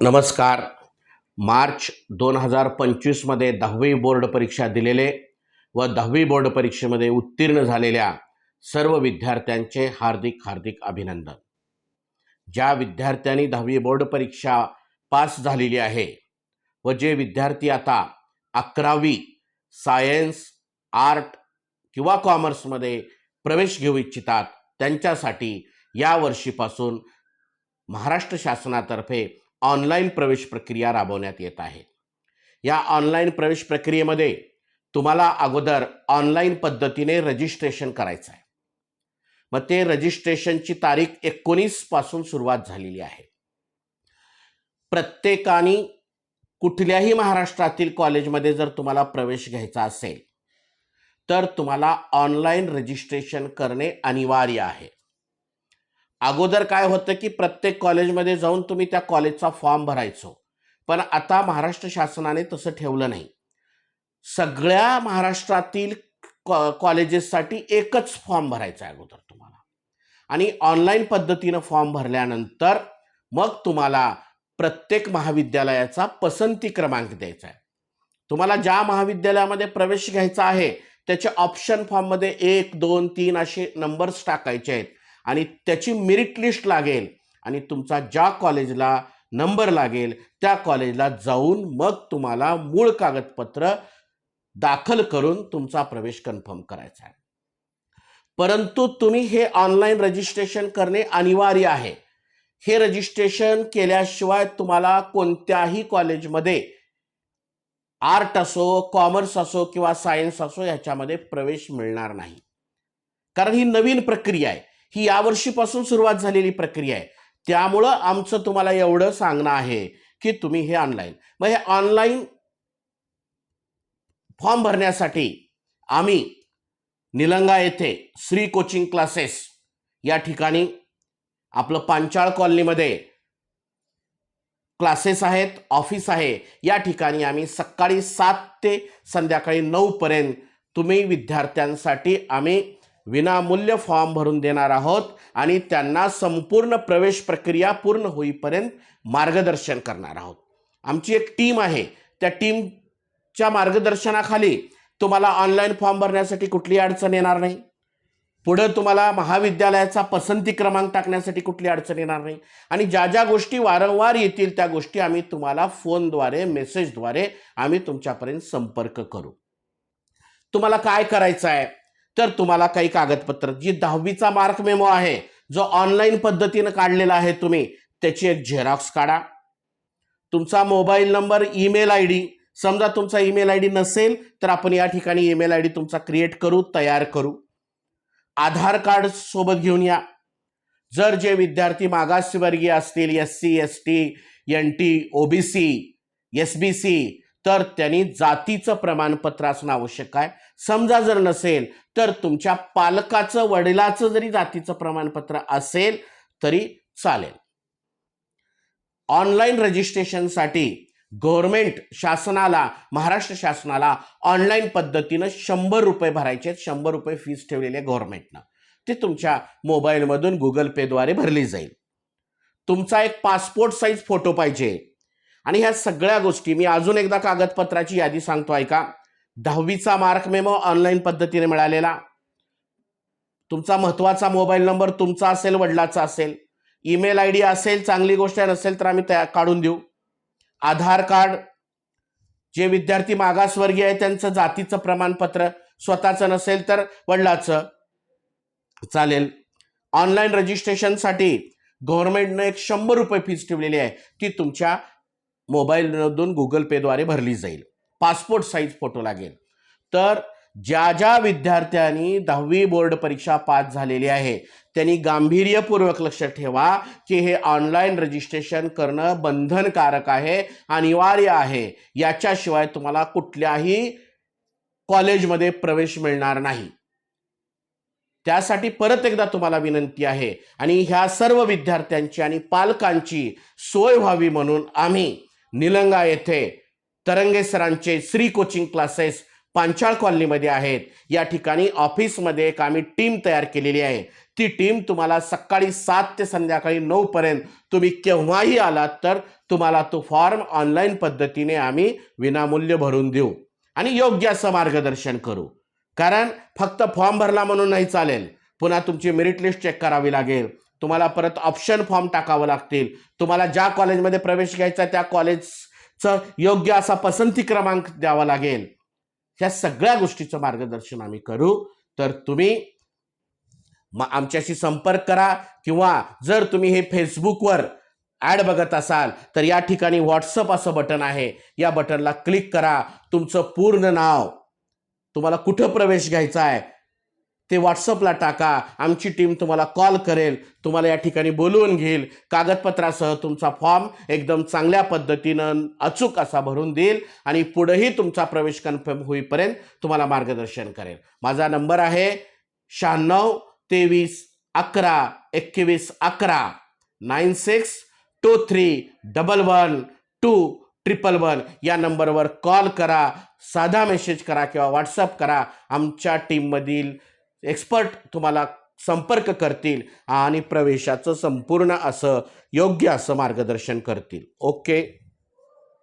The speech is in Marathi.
नमस्कार. मार्च दोन हजार पंचवीसमध्ये दहावी बोर्ड परीक्षा दिलेले व दहावी बोर्ड परीक्षेमध्ये उत्तीर्ण झालेल्या सर्व विद्यार्थ्यांचे हार्दिक हार्दिक अभिनंदन. ज्या विद्यार्थ्यांनी दहावी बोर्ड परीक्षा पास झालेली आहे व जे विद्यार्थी आता अकरावी सायन्स आर्ट किंवा कॉमर्समध्ये प्रवेश घेऊ इच्छितात त्यांच्यासाठी या वर्षीपासून महाराष्ट्र शासनातर्फे ऑनलाईन प्रवेश प्रक्रिया राबवण्यात येत आहे. या ऑनलाईन प्रवेश प्रक्रियेमध्ये तुम्हाला अगोदर ऑनलाईन पद्धतीने रजिस्ट्रेशन करायचं आहे. मग ते रजिस्ट्रेशनची तारीख एकोणीसपासून सुरुवात झालेली आहे. प्रत्येकाने कुठल्याही महाराष्ट्रातील कॉलेजमध्ये जर तुम्हाला प्रवेश घ्यायचा असेल तर तुम्हाला ऑनलाईन रजिस्ट्रेशन करणे अनिवार्य आहे. अगोदर काय होतं की प्रत्येक कॉलेजमध्ये जाऊन तुम्ही त्या कॉलेजचा फॉर्म भरायचो. पण आता महाराष्ट्र शासनाने तसं ठेवलं नाही. सगळ्या महाराष्ट्रातील कॉ कॉलेजेससाठी एकच फॉर्म भरायचा आहे अगोदर तुम्हाला. आणि ऑनलाईन पद्धतीनं फॉर्म भरल्यानंतर मग तुम्हाला प्रत्येक महाविद्यालयाचा पसंती क्रमांक द्यायचा आहे. तुम्हाला ज्या महाविद्यालयामध्ये प्रवेश घ्यायचा आहे त्याचे ऑप्शन फॉर्ममध्ये एक दोन तीन असे नंबर्स टाकायचे आहेत. आणि त्याची मेरिट लिस्ट लागेल. आणि तुमचा ज्या कॉलेजला नंबर लागेल त्या कॉलेजला जाऊन मग तुम्हाला मूळ कागदपत्र दाखल करून तुमचा प्रवेश कन्फर्म करायचा आहे. परंतु तुम्ही हे ऑनलाईन रजिस्ट्रेशन करणे अनिवार्य आहे. हे रजिस्ट्रेशन केल्याशिवाय तुम्हाला कोणत्याही कॉलेजमध्ये आर्ट असो कॉमर्स असो किंवा सायन्स असो ह्याच्यामध्ये प्रवेश मिळणार नाही. कारण ही नवीन प्रक्रिया आहे. ही यावर्षीपासून सुरुवात झालेली प्रक्रिया आहे. त्यामुळं आमचं तुम्हाला एवढं सांगणं आहे की तुम्ही हे ऑनलाईन मग हे ऑनलाईन फॉर्म भरण्यासाठी आम्ही निलंगा येथे श्री कोचिंग क्लासेस या ठिकाणी आपलं पांचाळ कॉलनीमध्ये क्लासेस आहेत ऑफिस आहे. या ठिकाणी आम्ही सकाळी सात ते संध्याकाळी नऊपर्यंत तुम्ही विद्यार्थ्यांसाठी आम्ही विनामूल्य फॉर्म भरून देणार आहोत आणि त्यांना संपूर्ण प्रवेश प्रक्रिया पूर्ण होईपर्यंत मार्गदर्शन करणार आहोत. आमची एक टीम आहे. त्या टीमच्या मार्गदर्शनाखाली तुम्हाला ऑनलाईन फॉर्म भरण्यासाठी कुठली अडचण येणार नाही. पुढं तुम्हाला महाविद्यालयाचा पसंती क्रमांक टाकण्यासाठी कुठली अडचण येणार नाही. आणि ज्या ज्या गोष्टी वारंवार येतील त्या गोष्टी आम्ही तुम्हाला फोनद्वारे मेसेजद्वारे आम्ही तुमच्यापर्यंत संपर्क करू. तुम्हाला काय करायचं आहे तर तुम्हाला काही कागदपत्र जी दहावीचा मार्क मेमो आहे जो ऑनलाईन पद्धतीनं काढलेला आहे तुम्ही त्याची एक झेरॉक्स काढा. तुमचा mobile number email I D समजा तुमचा ईमेल आय डी नसेल तर आपण या ठिकाणी ईमेल आय डी तुमचा क्रिएट करू तयार करू. आधार कार्ड सोबत घेऊन या. जर जे विद्यार्थी मागासवर्गीय असतील S C S T N T OBC S B C तर त्यांनी जातीचं प्रमाणपत्र असणं आवश्यक आहे. समजा जर नसेल तर तुमच्या पालकाचं वडिलाचं जरी जातीचं प्रमाणपत्र असेल तरी चालेल. ऑनलाईन रजिस्ट्रेशनसाठी गव्हर्मेंट शासनाला महाराष्ट्र शासनाला ऑनलाईन पद्धतीनं शंभर रुपये भरायचे आहेत. शंभर रुपये फीस ठेवलेली आहे गव्हर्नमेंटनं. ते तुमच्या मोबाईलमधून गुगल पेद्वारे भरली जाईल. तुमचा एक पासपोर्ट साईज फोटो पाहिजे. आणि ह्या सगळ्या गोष्टी मी अजून एकदा कागदपत्राची यादी सांगतो ऐका. दहावीचा मार्क मेमो ऑनलाईन पद्धतीने मिळालेला. तुमचा महत्त्वाचा मोबाईल नंबर तुमचा असेल वडिलाचा असेल. ईमेल आय डी असेल चांगली गोष्ट नसेल तर आम्ही त्या काढून देऊ. आधार कार्ड जे विद्यार्थी मागासवर्गीय आहे त्यांचं जातीचं प्रमाणपत्र स्वतःचं नसेल तर वडिलाचं. चालेल. ऑनलाईन रजिस्ट्रेशनसाठी गव्हर्नमेंटनं एक शंभर रुपये फीस ठेवलेली आहे. ती तुमच्या मोबाईलमधून गुगल पेद्वारे भरली जाईल. पासपोर्ट साईज फोटो लागेल. तर ज्या ज्या विद्यार्थ्यांनी दहावी बोर्ड परीक्षा पास झालेली आहे त्यांनी गांभीर्यपूर्वक लक्ष ठेवा की हे ऑनलाईन रजिस्ट्रेशन करणं बंधनकारक आहे अनिवार्य आहे. याच्याशिवाय तुम्हाला कुठल्याही कॉलेजमध्ये प्रवेश मिळणार नाही. त्यासाठी परत एकदा तुम्हाला विनंती आहे आणि ह्या सर्व विद्यार्थ्यांची आणि पालकांची सोय व्हावी म्हणून आम्ही निलंगा येथे तरंगे सरांचे श्री कोचिंग क्लासेस पांचाळ कॉलनीमध्ये आहेत. या ठिकाणी ऑफिसमध्ये एक आम्ही टीम तयार केलेली आहे. ती टीम तुम्हाला सकाळी सात ते संध्याकाळी नऊपर्यंत तुम्ही केव्हाही आलात तर तुम्हाला तो फॉर्म ऑनलाईन पद्धतीने आम्ही विनामूल्य भरून देऊ आणि योग्य असं मार्गदर्शन करू. कारण फक्त फॉर्म भरला म्हणून नाही चालेल. पुन्हा तुमची मेरिट लिस्ट चेक करावी लागेल. तुम्हाला परत ऑप्शन फॉर्म टाकावं लागतील. तुम्हाला ज्या कॉलेजमध्ये प्रवेश घ्यायचा त्या कॉलेजचं योग्य असा पसंती क्रमांक द्यावा लागेल. ह्या सगळ्या गोष्टीचं मार्गदर्शन आम्ही करू. तर तुम्ही मग आमच्याशी संपर्क करा किंवा जर तुम्ही हे फेसबुकवर ॲड बघत असाल तर या ठिकाणी व्हॉट्सअप असं बटन आहे. या बटनला क्लिक करा. तुमचं पूर्ण नाव. तुम्हाला कुठं प्रवेश घ्यायचा आहे ते व्हॉट्सअपला टाका. आमची टीम तुम्हाला कॉल करेल. तुम्हाला या ठिकाणी बोलवून घेईल. कागदपत्रासह तुमचा फॉर्म एकदम चांगल्या पद्धतीनं अचूक असा भरून देईल आणि पुढेही तुमचा प्रवेश कन्फर्म होईपर्यंत तुम्हाला मार्गदर्शन करेल. माझा नंबर आहे शहाण्णव तेवीस अकरा एकवीस अकरा nine six two three double one two triple one या नंबरवर कॉल करा साधा मेसेज करा किंवा व्हॉट्सअप करा. आमच्या टीममधील एक्सपर्ट तुम्हाला संपर्क करतील आणि प्रवेशाचं संपूर्ण असं योग्य असं मार्गदर्शन करतील. ओके